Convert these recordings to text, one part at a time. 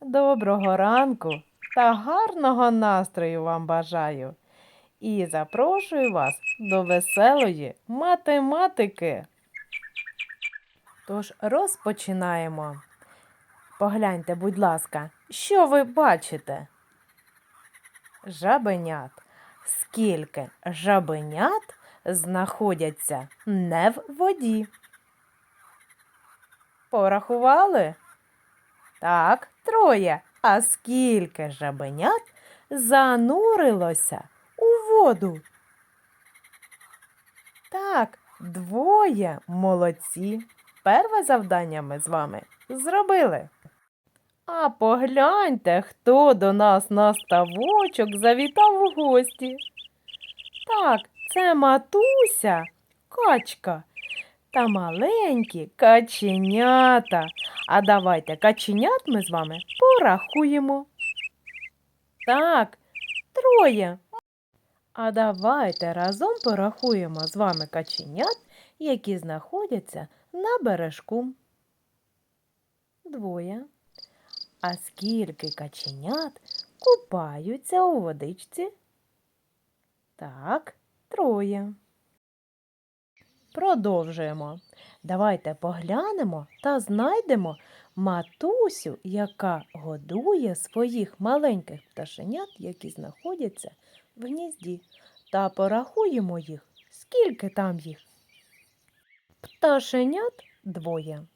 доброго ранку та гарного настрою вам бажаю. І запрошую вас до веселої математики. Тож розпочинаємо. Погляньте, будь ласка, що ви бачите? Жабенят. Скільки жабенят знаходяться не в воді? Порахували? Так, троє. А скільки жабенят занурилося у воду? Так, двоє молодці. Перше завдання ми з вами зробили. А погляньте, хто до нас на ставочок завітав у гості. Так, це матуся, качка та маленькі каченята. А давайте каченят ми з вами порахуємо. Так, троє. А давайте разом порахуємо з вами каченят, які знаходяться на бережку. Двоє. А скільки каченят купаються у водичці? Так, троє. Продовжуємо. Давайте поглянемо та знайдемо матусю, яка годує своїх маленьких пташенят, які знаходяться в гнізді, та порахуємо їх, скільки там їх. Пташенят двоє.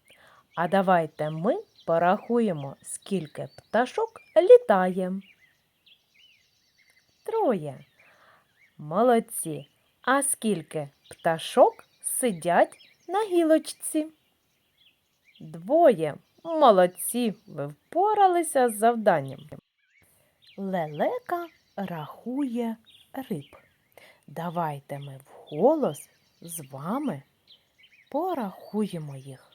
А давайте ми порахуємо, скільки пташок літає. Троє. Молодці. А скільки пташок сидять на гілочці? Двоє. Молодці. Ви впоралися з завданням. Лелека рахує риб. Давайте ми вголос з вами порахуємо їх.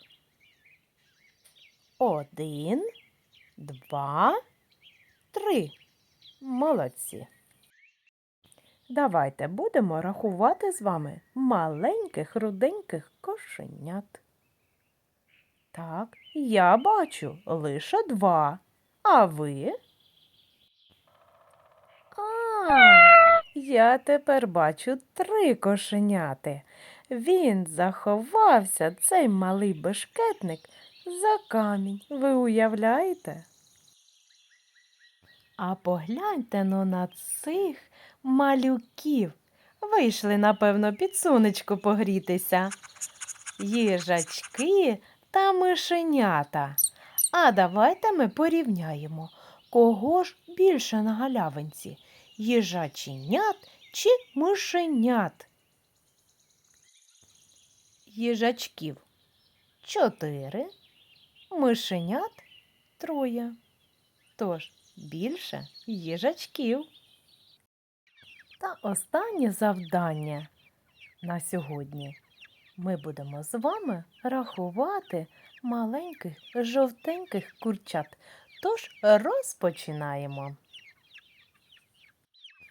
Один, два, три. Молодці. Давайте будемо рахувати з вами маленьких руденьких кошенят. Так, я бачу лише два. А ви? А, я тепер бачу три кошеняти. Він заховався, цей малий бешкетник, за камінь. Ви уявляєте? А погляньте но на цих малюків. Вийшли, напевно, під сонечко погрітися. Їжачки та мишенята. А давайте ми порівняємо, кого ж більше на галявинці їжаченят чи мишенят? Їжачків чотири, мишенят троє. Тож більше їжачків. Та останнє завдання на сьогодні. Ми будемо з вами рахувати маленьких жовтеньких курчат. Тож розпочинаємо.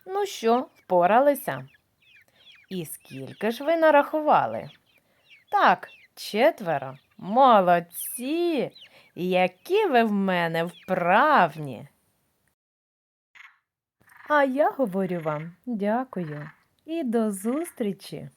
Ну що, впоралися? І скільки ж ви нарахували? Так, четверо. Молодці! Які ви в мене вправні. А я говорю вам дякую і до зустрічі!